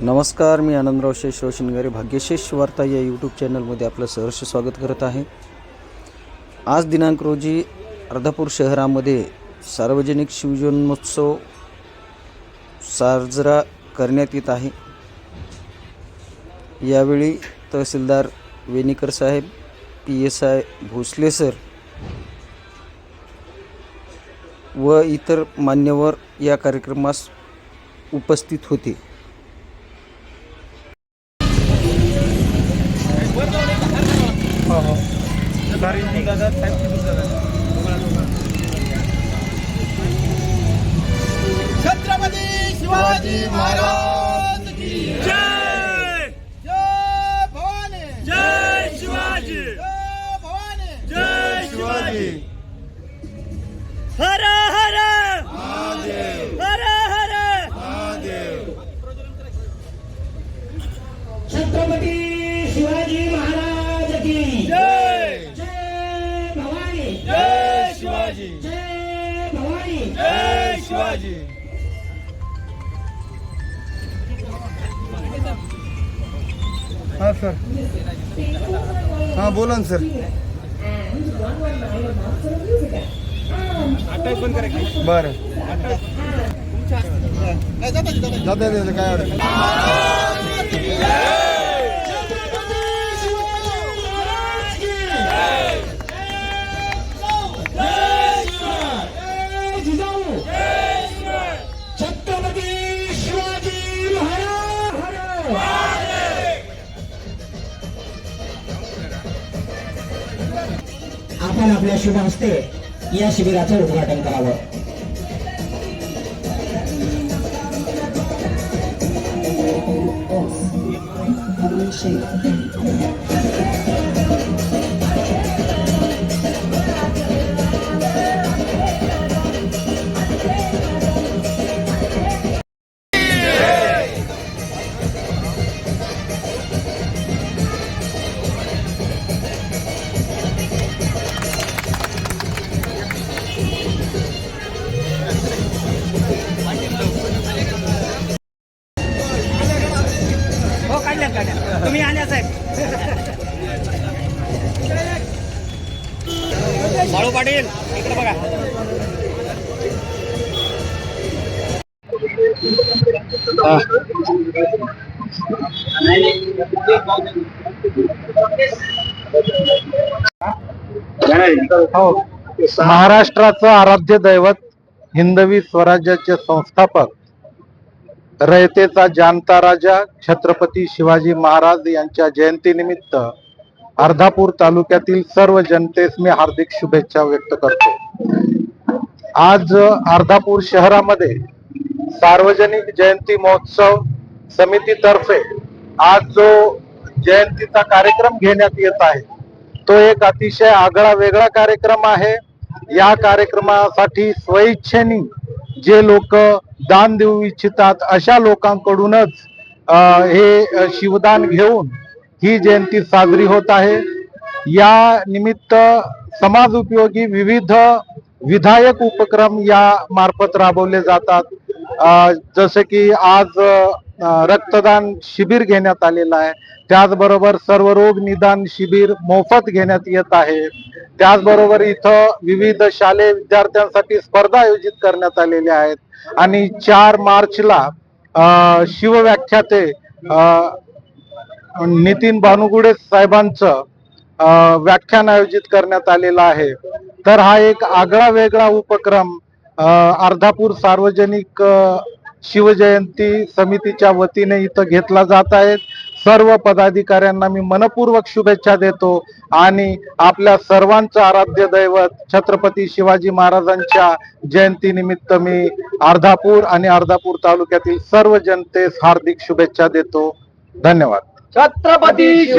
नमस्कार मी आनंदराव शेष रोशनगारे भाग्यशेष वार्ता या यूट्यूब चॅनलमध्ये आपलं सहर्ष स्वागत करत आहे. आज दिनांक रोजी अर्धापूर शहरामध्ये सार्वजनिक शिवजन्मोत्सव साजरा करण्यात येत आहे. यावेळी तहसीलदार वेनिकर साहेब P S I Bhosale sir व इतर मान्यवर या कार्यक्रमास उपस्थित होते. छत्रपती शिवाजी महाराज की जय! जय भवानी! जय शिवाजी! जय भवानी! जय शिवाजी! हर हर! हर हर! छत्रपती शिवाजी शिवाजी. जय भवानी जय शिवाजी. हा सर. हा बोला ना सर. बर. जाता येते काय अडचण? आपण आपल्या शुभ हस्ते या शिबिराचं उद्घाटन करावं. हो तुम्ही आल्या साहेब. बाळू पाटील इकडे बघा. हो. महाराष्ट्राचं आराध्य दैवत हिंदवी स्वराज्याचे संस्थापक रयतेचा जाणता राजा छत्रपती शिवाजी महाराज यांच्या जयंतीनिमित्त अर्धापूर तालुक्यातील सर्व जनतेस मी हार्दिक शुभेच्छा व्यक्त करतो. आज अर्धापूर शहरामध्ये सार्वजनिक जयंती महोत्सव समितीतर्फे आज जो जयंतीचा कार्यक्रम घेण्यात येत आहे तो एक अतिशय आगळा वेगळा कार्यक्रम आहे. या कार्यक्रमासाठी स्वइच्छेने जे लोक दान देऊ इच्छितात अशा लोकांकडूनच हे शिवदान घेऊन ही जयंती साजरी होत आहे. या निमित्त समाज उपयोगी विविध विधायक उपक्रम या मार्फत राबवले जातात. जसे की आज रक्तदान शिबिर घेण्यात आलेलं आहे. त्याचबरोबर सर्व रोग निदान शिबिर मोफत घेण्यात येत आहे. त्याचबरोबर इथं विविध शालेय विद्यार्थ्यांसाठी स्पर्धा आयोजित करण्यात आलेल्या आहेत. आणि चार मार्चला शिवव्याख्याते नितीन भानुगुडे साहेबांचं व्याख्यान आयोजित करण्यात आलेलं आहे. तर हा एक आगळा वेगळा उपक्रम अर्धापूर सार्वजनिक शिवजयंती समितीच्या वतीने इथं घेतला जात आहे. सर्व पदाधिकाऱ्यांना मी मनपूर्वक शुभेच्छा देतो आणि आपल्या सर्वांचं आराध्य दैवत छत्रपती शिवाजी महाराजांच्या जयंतीनिमित्त मी अर्धापूर आणि अर्धापूर तालुक्यातील सर्व जनतेस हार्दिक शुभेच्छा देतो. धन्यवाद. छत्रपती